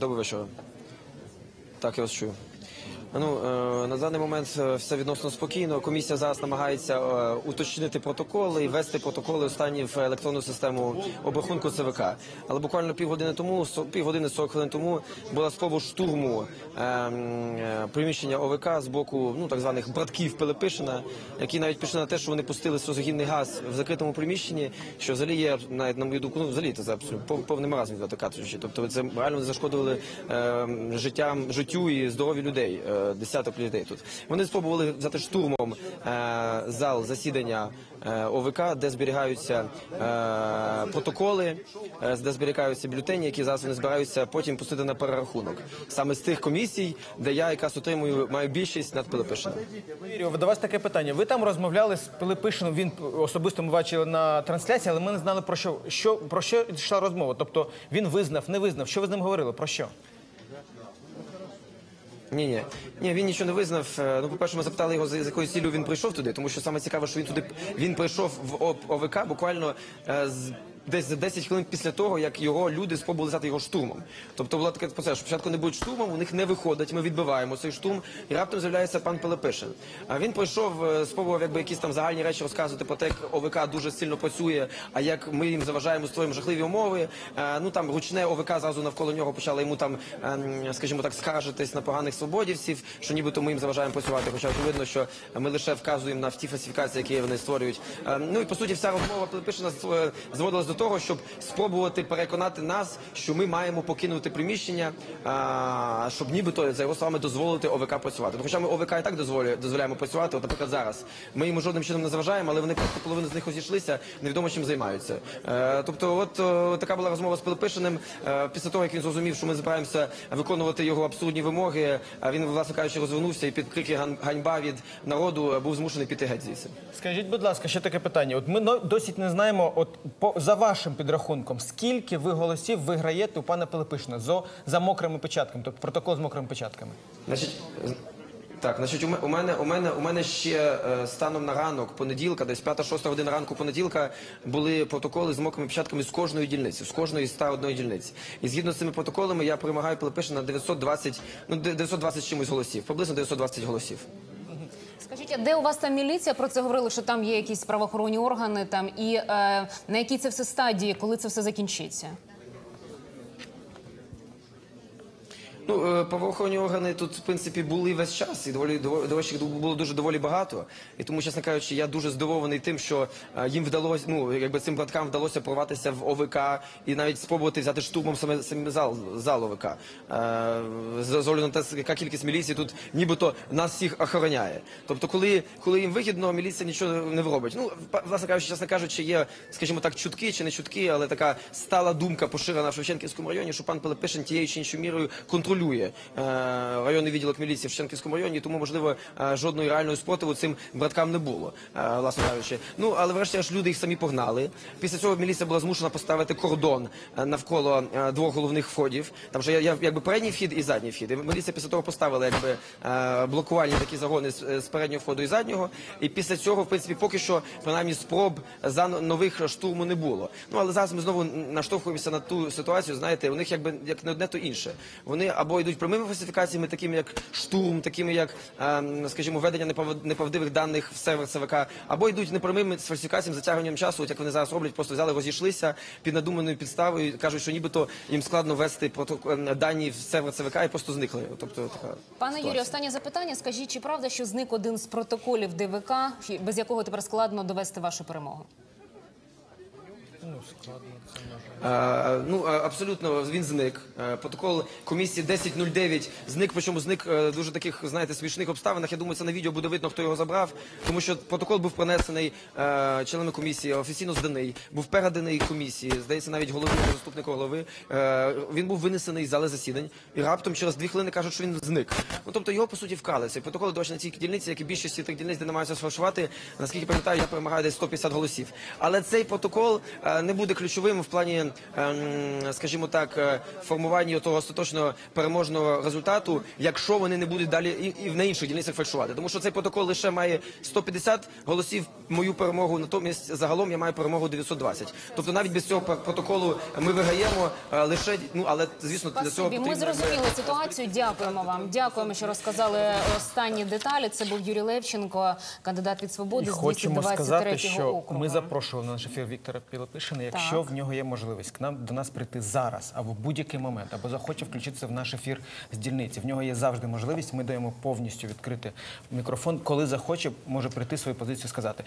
Добро вечер. Така ја осчувам. Ну, е, на даний момент е, все відносно спокійно. Комісія зараз намагається е, уточнити протоколи і ввести протоколи останні в електронну систему обрахунку ЦВК. Але буквально півгодини тому, півгодини 40 хвилин тому була спроба штурму приміщення ОВК з боку ну так званих братків Пилипишина, які навіть пішли на те, що вони пустили сльозогінний газ в закритому приміщенні, що взагалі є навіть на мою думку, ну взагалі це абсолютно пов- повний маразм кажучи. Тобто це реально зашкодили життям, життю і здоров'ю людей, десяток людей тут. Вони спробували взяти штурмом е, зал засідання е, ОВК, де зберігаються е, протоколи, де зберігаються бюлетені, які зараз вони збираються потім пустити на перерахунок. Саме з тих комісій, де я якраз отримую маю більшість над Пилипишином. До вас таке питання. Ви там розмовляли з Пилипишином, він особисто ми бачили на трансляції, але ми не знали про що, що про що йшла розмова. Тобто він визнав, не визнав. Що ви з ним говорили? Про що? Ні, ні, ні, він нічого не визнав. Е, Ну, по-перше, ми запитали його, з якою цілею він прийшов туди, тому що саме цікаво, що він туди він прийшов в ОВК буквально е, з. Десь за 10 хвилин після того, як його люди спробували взяти його штурмом. Тобто була таке процес, що спочатку не будуть штурмом, у них не виходить, ми відбиваємо цей штурм, і раптом з'являється пан Пилипишин. А він прийшов, е, спробував якби якісь там загальні речі розказувати про те, як ОВК дуже сильно працює, а як ми їм заважаємо, створюємо жахливі умови. Е, Ну там ручне ОВК зразу навколо нього почало йому там, ем, скажімо так, скаржитись на поганих свободівців, що нібито ми їм заважаємо працювати. Хоча очевидно, що ми лише вказуємо на ті фальсифікації, які вони створюють. Ем, Ну і по суті, вся розмова Пилипишина е, зводилась до того, щоб спробувати переконати нас, що ми маємо покинути приміщення, а, щоб нібито за його словами дозволити ОВК працювати. Ну, хоча ми ОВК і так дозволює, дозволяємо працювати. От, наприклад, зараз ми йому жодним чином не заважаємо, але вони просто половину з них розійшлися, невідомо чим займаються. Е, тобто, от така була розмова з Пилипишиним. Е, після того, як він зрозумів, що ми збираємося виконувати його абсурдні вимоги, він, власне кажучи, розвернувся і під крики ганьба від народу е, був змушений піти геть звідси. Скажіть, будь ласка, ще таке питання. От ми досі не знаємо, от по за вашим підрахунком, скільки ви голосів виграєте у пана Пилипишина за, за мокрими печатками, тобто протокол з мокрими печатками. Значить, так, значить, у ме- у мене, у мене, у мене ще е, станом на ранок, понеділка, десь 5-6 година ранку понеділка, були протоколи з мокрими печатками з кожної дільниці, з кожної 101 дільниці. І згідно з цими протоколами я перемагаю Пилипишина на 920, ну, де- 920 з чимось голосів, приблизно 920 голосів. Скажіть, а де у вас там міліція? Про це говорили, що там є якісь правоохоронні органи там і е, на якій це все стадії, коли це все закінчиться? Ну, е, правоохоронні органи тут, в принципі, були весь час, і доволі їх було дуже доволі багато. І тому, чесно кажучи, я дуже здивований тим, що е, їм вдалося, ну якби цим браткам вдалося порватися в ОВК і навіть спробувати взяти штурмом саме саме зал зал ОВК. Е, з огляду на те, яка кількість міліції тут нібито нас всіх охороняє. Тобто, коли, коли їм вигідно, міліція нічого не робить. Ну, власне кажучи, чесно кажучи, є, скажімо так, чутки чи не чутки, але така стала думка поширена в Шевченківському районі, що пан Пилипишин тією чи іншою мірою контролює е, районний відділок міліції в Шевченківському районі, тому можливо е, жодної реальної спротиву цим браткам не було, е, власне кажучи. Ну але врешті ж люди їх самі погнали. Після цього міліція була змушена поставити кордон навколо двох головних входів. Там вже я якби передній вхід і задній вхід. І міліція після того поставила якби блокувальні такі загони з переднього входу і заднього. І після цього, в принципі, поки що принаймні спроб за нових штурму не було. Ну але зараз ми знову наштовхуємося на ту ситуацію. Знаєте, у них якби як не одне, то інше. Вони або йдуть прямими фальсифікаціями, такими як штурм, такими як, ем, скажімо, введення неправ- неправдивих даних в сервер ЦВК, або йдуть непрямими фальсифікаціями затягуванням часу, от як вони зараз роблять, просто взяли, розійшлися під надуманою підставою, кажуть, що нібито їм складно проток- ем, дані в сервер ЦВК і просто зникли. Тобто така Пане. Юрію, останнє запитання. Скажіть, чи правда, що зник один з протоколів ДВК, без якого тепер складно довести вашу перемогу? Е, ну е, абсолютно він зник. Е, Протокол комісії 1009 зник, причому зник е, дуже таких, знаєте, смішних обставинах. Я думаю, це на відео буде видно, хто його забрав, тому що протокол був принесений е, членами комісії, офіційно зданий, був переданий комісії, здається, навіть голові або заступнику голови. Е, Він був винесений з зали засідань, і раптом через дві хвилини кажуть, що він зник. Ну тобто його по суті вкрали. Цей протокол досі на цій дільниці, як і більшості тих дільниць, де намагаються сфальшувати. Наскільки пам'ятаю, я перемагаю десь 150 голосів. Але цей протокол е, не буде ключовим в плані, ем, скажімо так, е, формування того остаточного переможного результату, якщо вони не будуть далі і, на інших дільницях фальшувати. Тому що цей протокол лише має 150 голосів мою перемогу, натомість загалом я маю перемогу 920. Тобто навіть без цього протоколу ми виграємо е, лише ну але звісно для цього Спасибі. Ми зрозуміли ситуацію. Дякуємо вам. Дякуємо, що розказали останні деталі. Це був Юрій Левченко, кандидат від свободи І з хочемо 223 сказати, що ми запрошували на наш ефір Віктора Пілипишина, якщо Так. в нього є можливість к нам до нас прийти зараз або в будь-який момент, або захоче включитися в наш ефір з дільниці. В нього є завжди можливість. Ми даємо повністю відкрити мікрофон. Коли захоче, може прийти свою позицію сказати.